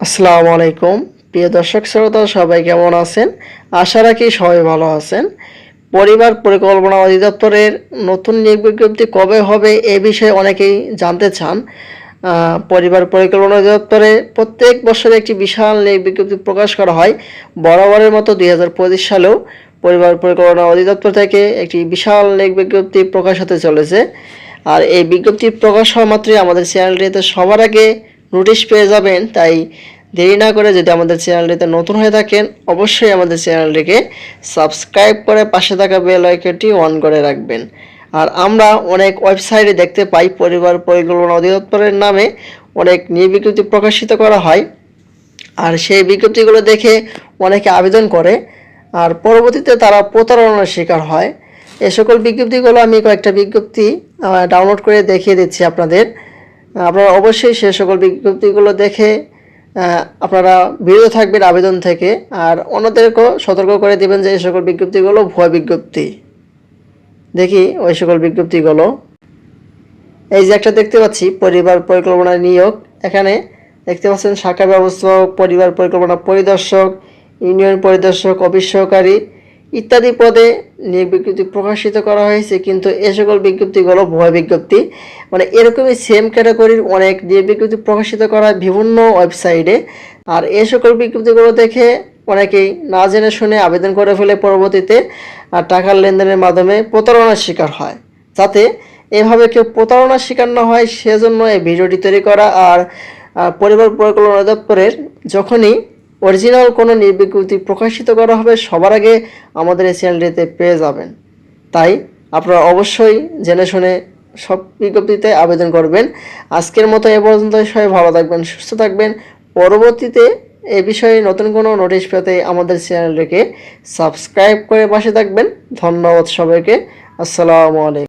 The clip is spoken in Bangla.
আসসালামু আলাইকুম। প্রিয় দর্শক, শ্রোতা, সবাই কেমন আছেন? আশা রাখি সবাই ভালো আছেন। পরিবার পরিকল্পনা অধিদপ্তরের নতুন নিয়োগ বিজ্ঞপ্তি কবে হবে এ বিষয়ে অনেকেই জানতে চান। পরিবার পরিকল্পনা অধিদপ্তরে প্রত্যেক বছরে একটি বিশাল নিয়োগ বিজ্ঞপ্তি প্রকাশ করা হয়। বরাবরের মতো দুই হাজার পঁচিশ সালেও পরিবার পরিকল্পনা অধিদপ্তর থেকে একটি বিশাল নিয়োগ বিজ্ঞপ্তি প্রকাশ হতে চলেছে। আর এই বিজ্ঞপ্তি প্রকাশ হওয়া মাত্রই আমাদের চ্যানেলটিতে সবার আগে নোটিশ পেয়ে যাবেন, তাই দেরি না করে যদি আমাদের চ্যানেলটিতে নতুন হয়ে থাকেন, অবশ্যই আমাদের চ্যানেলটিকে সাবস্ক্রাইব করে পাশে থাকা বেল আইকনটি অন করে রাখবেন। আর আমরা অনেক ওয়েবসাইটে দেখতে পাই, পরিবার পরিকল্পনা অধিদপ্তরের নামে অনেক বিজ্ঞপ্তি প্রকাশিত করা হয়। আর সেই বিজ্ঞপ্তিগুলো দেখে অনেকে আবেদন করে, আর পরবর্তীতে তারা প্রতারণার শিকার হয়। এ সকল বিজ্ঞপ্তিগুলো আমি কয়েকটা বিজ্ঞপ্তি ডাউনলোড করে দেখিয়ে দিচ্ছি আপনাদের। আপনারা অবশ্যই সে সকল বিজ্ঞপ্তিগুলো দেখে আপনারা বিরত থাকবেন আবেদন থেকে, আর অন্যদেরকেও সতর্ক করে দিবেন যে এই সকল বিজ্ঞপ্তিগুলো ভুয়া বিজ্ঞপ্তি। দেখি ওই সকল বিজ্ঞপ্তিগুলো। এই যে একটা দেখতে পাচ্ছি, পরিবার পরিকল্পনা নিয়োগ। এখানে দেখতে পাচ্ছেন, শাখা ব্যবস্থাপক, পরিবার পরিকল্পনা পরিদর্শক, ইউনিয়ন পরিদর্শক, অফিস সহকারী ইত্যাদি পদে নিয়োগ বিজ্ঞপ্তি প্রকাশিত করা হয়েছে, কিন্তু এ সকল বিজ্ঞপ্তিগুলো ভয় বিজ্ঞপ্তি। মানে এরকমই সেম ক্যাটাগরির অনেক নিয়োগ বিজ্ঞপ্তি প্রকাশিত করা হয় বিভিন্ন ওয়েবসাইটে আর এ সকল বিজ্ঞপ্তিগুলো দেখে অনেকেই না জেনে শুনে আবেদন করে ফেলে পরবর্তীতে, আর টাকার লেনদেনের মাধ্যমে প্রতারণার শিকার হয়। যাতে এভাবে কেউ প্রতারণার শিকার না হয়, সেজন্য এই ভিডিওটি তৈরি করা। আর পরিবার পরিকল্পনা দপ্তরের যখনই অরিজিনাল কোনো নির্বিজ্ঞপ্তি প্রকাশিত করা হবে সবার আগে আমাদের এই চ্যানেলটিতে পেয়ে যাবেন। তাই আপনারা অবশ্যই জেনে শুনে সব বিজ্ঞপ্তিতে আবেদন করবেন। আজকের মতো এ পর্যন্ত সবাই ভালো থাকবেন, সুস্থ থাকবেন। পরবর্তীতে এ বিষয়ে নতুন কোনো নোটিশ পেতে আমাদের চ্যানেলটিকে সাবস্ক্রাইব করে পাশে থাকবেন। ধন্যবাদ সবাইকে। আসসালামু আলাইকুম।